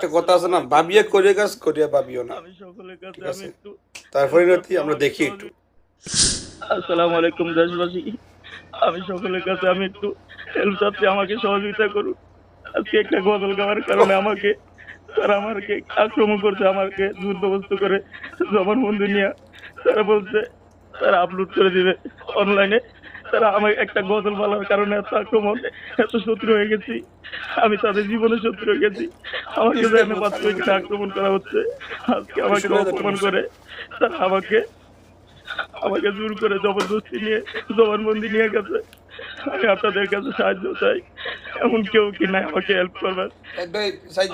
একটা কথা আছে না ভাবিয়া করে কাজ করিয়া ভাবিও না। আমি সকলের কাছে ঠিক আমি আছে। একটু তার আমরা দেখি একটু। আসসালামু আলাইকুম দেশবাসী। আমি সকলের কাছে আমি একটু হেল্প চাচ্ছি আমাকে সহযোগিতা করুন। আজকে একটা গজল গাওয়ার কারণে আমাকে তারা আমাকে আক্রমণ করছে আমাকে যুদ্ধবস্তু করে জবানবন্দি নিয়ে। তারা বলছে তারা আপলোড করে দিবে অনলাইনে তারা আমার একটা গজল বলার কারণে এত আক্রমণ এত শত্রু হয়ে গেছি। আমি তাদের জীবনে শত্রু হয়ে গেছি। আমাকে জানে একটা আক্রমণ করা হচ্ছে। আজকে আমাকে অপমান করে। তারা আমাকে আমাকে জোর করে জবরদস্তি নিয়ে জবানবন্দি নিয়ে গেছে। আমি আপনাদের কাছে সাহায্য চাই। এমন কেউ কি নাই আমাকে হেল্প করবেন?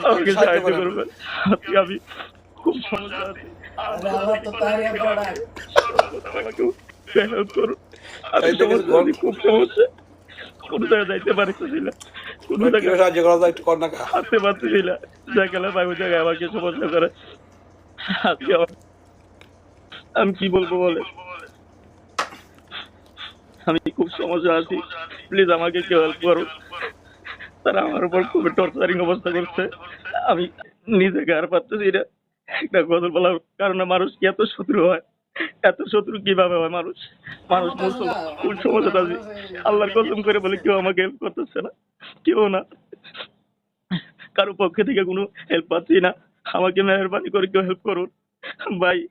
আমাকে সাহায্য সাহায্য করবেন। আজকে আমি খুব সমস্যা আছি। হেল্প আমি খুব সমস্যা কোনো জায়গায় যাইতে পারতেছি না কোনো জায়গায় সাহায্য করা যায় একটু কর না আসতে পারতেছি না জায়গায় পাই জায়গায় আমাকে সমস্যা করে। আজকে আমি কি বলব বলে আমি খুব সমস্যা আছি। প্লিজ আমাকে কেউ হেল্প করো তারা আমার উপর খুবই টর্চারিং অবস্থা করছে। আমি নিজেকে আর পারতেছি না। একটা গজল বলার কারণে মানুষ কি এত শত্রু হয়? এত শত্রু কীভাবে হয় মানুষ? মানুষ মুসলমান। খুব আল্লাহর কসম করে বলে কেউ আমাকে হেল্প করতেছে না। কেউ না। কারও পক্ষে থেকে কোনো হেল্প পাচ্ছি না। আমাকে মেহরবানি করে কেউ হেল্প করুন ভাই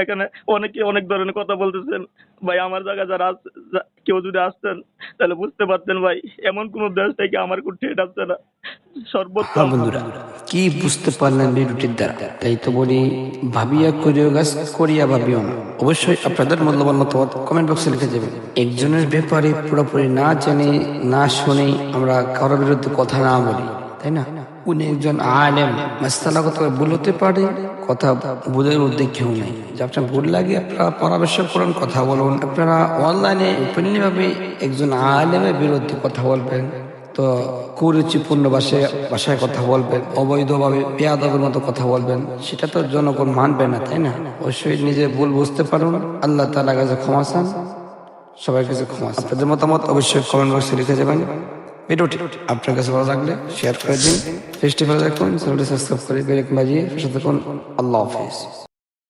এখানে অনেকে অনেক ধরনের কথা বলতেছেন। ভাই, আমার জায়গা যারা কেউ যদি আসতেন, তাহলে বুঝতে পারতেন ভাই, এমন কোন দেশ থেকে আমার কোনো ঠেট আসছে না। হ্যাঁ কি বুঝতে পারলেন দ্বারা? তাই তো বলি, ভাবিয়া করিও গাছ, করিয়া ভাবিও না। অবশ্যই আপনাদের মূল্যবান মতামত কমেন্ট বক্সে লিখে একজনের ব্যাপারে পুরোপুরি না জেনে, না শুনে আমরা কারোর বিরুদ্ধে কথা না বলি, তাই না? উনি একজন আলেম মাস্তালা কথা ভুল হতে পারে, কথা বোঝার মধ্যে কেউ নেই। আপনার ভুল লাগে, আপনারা পরামর্শ করুন, কথা বলুন। আপনারা অনলাইনে ওপেনলি একজন আলেমের বিরুদ্ধে কথা বলবেন, তো কুরুচিপূর্ণ ভাষায় ভাষায় কথা বলবেন, অবৈধভাবে পেয়াদবের মতো কথা বলবেন, সেটা তো জনগণ মানবে না, তাই না? অবশ্যই নিজে ভুল বুঝতে পারুন। আল্লাহ তালা কাছে ক্ষমা চান। সবার কাছে ক্ষমা। আপনাদের মতামত অবশ্যই কমেন্ট বক্সে লিখে যাবেন। ভিডিওটি আপনার কাছে ভালো লাগলে শেয়ার করে দিন। ফেস্টিভ্যাল রাখুন সাবস্ক্রাইব করে বেল আইকন বাজিয়ে সাথে আল্লাহ হাফিজ।